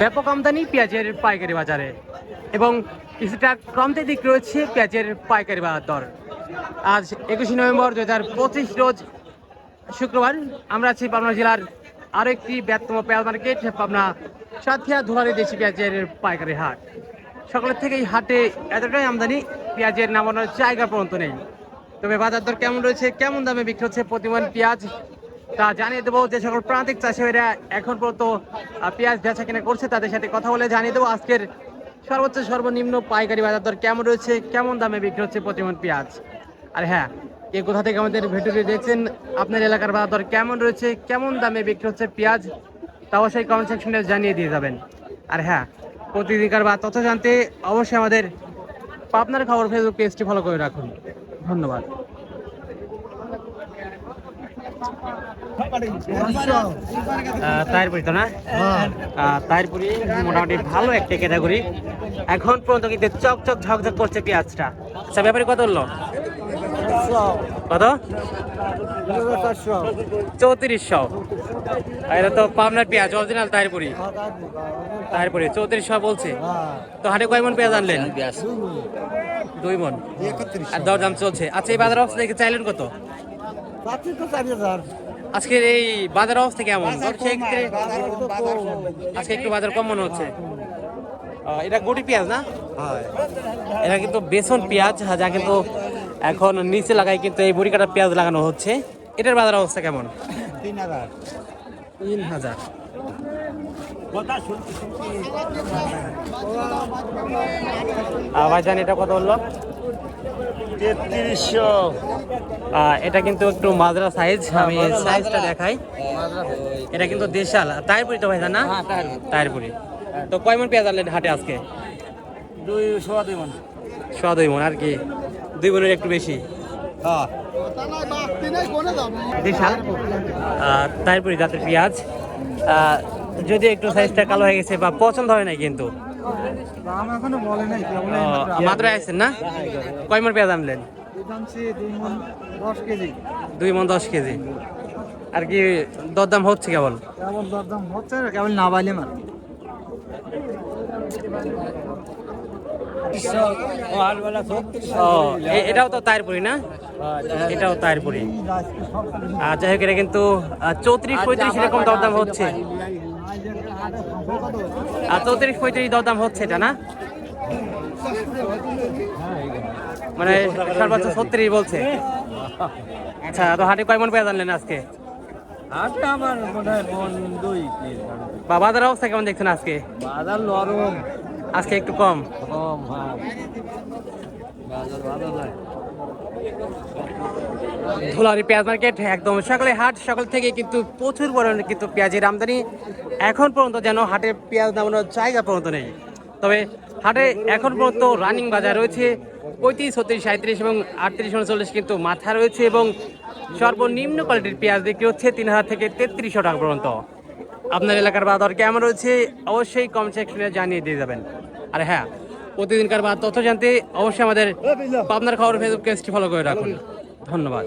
ব্যাপক আমদানি পেঁয়াজের পাইকারি বাজারে এবং কিছুটা কমতে দিক রয়েছে পেঁয়াজের পাইকারি বাজার দর। আজ একুশে নভেম্বর দু হাজার পঁচিশ রোজ শুক্রবার আমরা আছি পাবনা জেলার আরও একটি বৃহত্তম পেঁয়াজ মার্কেট, পাবনা সাথিয়া ধুলারি দেশি পেঁয়াজের পাইকারি হাট। সকালের থেকে এই হাটে এতটাই আমদানি, পেঁয়াজের নামানোর জায়গা পর্যন্ত নেই। তবে বাজার দর কেমন রয়েছে, কেমন দামে বিক্রি হচ্ছে প্রতিমান পেঁয়াজ? তা জানিয়ে দেবো যে সকল প্রান্তিক চাষিরা এখন পর্যন্ত পেঁয়াজ বেচা কেনা করছে, তাদের সাথে কথা বলে জানিয়ে দেবো আজকের সর্বোচ্চ সর্বনিম্ন পাইকারি বাজার দর কেমন রয়েছে, কেমন দামে বিক্রি হচ্ছে প্রতিমন পেঁয়াজ? আর হ্যাঁ কে কোথা থেকে আমাদের ভিডিওটি দেখছেন, আপনার এলাকার বাজার দর কেমন রয়েছে, কেমন দামে বিক্রি হচ্ছে পেঁয়াজ, তা অবশ্যই কমেন্ট সেকশনে জানিয়ে দিয়ে যাবেন। আর হ্যাঁ প্রতিদিনকার বা তথ্য জানতে অবশ্যই আমাদের পাবনার খবর ফেসবুক পেজটি ফলো করে রাখুন। ধন্যবাদ। তাইরপুরি তো না? তাইরপুরি মোটামুটি ভালো একটা ক্যাটাগরি এখন পর্যন্ত কিন্তু চক চকচক ঝকঝক করছে পেঁয়াজটা। আচ্ছা ব্যাপারে কত হলো? কত? চৌত্রিশশো। এটা তো পাবনার পেঁয়াজ অরিজিনাল তাইরপুরি। তাইরপুরি চৌত্রিশশো বলছে। তো হাটে কয় মন পেঁয়াজ আনলেন? দুই মন। আর দরদাম চলছে। আচ্ছা এই বাজার অবস্থা দেখে চাইলেন কত? আজকের এই বাজার অবস্থা কেমন? সেক্ষেত্রে আজকে একটু বাজার কম মনে হচ্ছে। এটা গুটি পেঁয়াজ না? এটা কিন্তু বেসন পেঁয়াজ যা কিন্তু এখন নিচে লাগাই কিন্তু এই বড়ি কাটা পেঁয়াজ লাগানো হচ্ছে। এটার বাজার অবস্থা কেমন? তিন হাজার। তিন হাজার। ভাইজান এটা কত বলল তেত্রিশশো। এটা কিন্তু একটু মাজরা সাইজ আমি সাইজটা দেখাই। এটা কিন্তু দেশাল তাইরপুরি তো ভাইজান না? তাইরপুরি। তো কয় মন পেঁয়াজ আনলেন হাটে আজকে? দুই সোয়া দুই মন। সোয়া দুই মন আর কি? দুই মনের একটু বেশি। হ্যাঁ। দেশাল। তাইরপুরি জাতের পেঁয়াজ। যদি একটু সাইজটা কালো হয়ে গেছে বা পছন্দ হয় নাই কিন্তু। দাম এখনও বলে নাই আহ, মাত্র আসছেন না? কয় মন পেঁয়াজ আনলেন? দুই মন দশ কেজি। দুই মন দশ কেজি। আর কি দরদাম হচ্ছে কেবল কেমন দরদাম হচ্ছে কেবল না বাইলে মার ও এটাও তো তাইরপুরি না? এটাও তাইরপুরি। আর যাই হোক এটা কিন্তু চৌত্রিশ পঁয়ত্রিশ এরকম দরদাম হচ্ছে। আর চৌত্রিশ পঁয়ত্রিশ দরদাম হচ্ছে এটা না? মানে সর্বোচ্চ ছত্রিশ বলছে। আচ্ছা তো হাটে কয় মন পেঁয়াজ আনলেন আজকে? বা বাজার অবস্থা কেমন দেখছেন আজকে? বাজার নরম। আজকে একটু কম। কম হ্যাঁ। বাজার ভালো নয়। ধুলারি পেঁয়াজ মার্কেট, একদম। সকালে হাট, সকাল থেকে কিন্তু প্রচুর পরিমাণে কিন্তু পেঁয়াজের আমদানি এখন পর্যন্ত যেন হাটে পেঁয়াজ নামানোর জায়গা পর্যন্ত নেই। তবে হাটে এখন পর্যন্ত রানিং বাজার রয়েছে, পঁয়ত্রিশ, ছত্রিশ সাঁত্রিশ এবং আটত্রিশ, উনচল্লিশ কিন্তু মাথা রয়েছে এবং সর্বনিম্ন কোয়ালিটির পেঁয়াজ বিক্রি হচ্ছে তিন হাজার থেকে তেত্রিশশো টাকা পর্যন্ত। আপনার এলাকার বাজার কেমন রয়েছে? অবশ্যই কম সেকশনে জানিয়ে দিয়ে যাবেন। আর হ্যাঁ প্রতিদিনকার বা তথ্য জানতে অবশ্যই আমাদের পাবনার খবর ফেসবুক পেজটি ফলো করে রাখুন। ধন্যবাদ।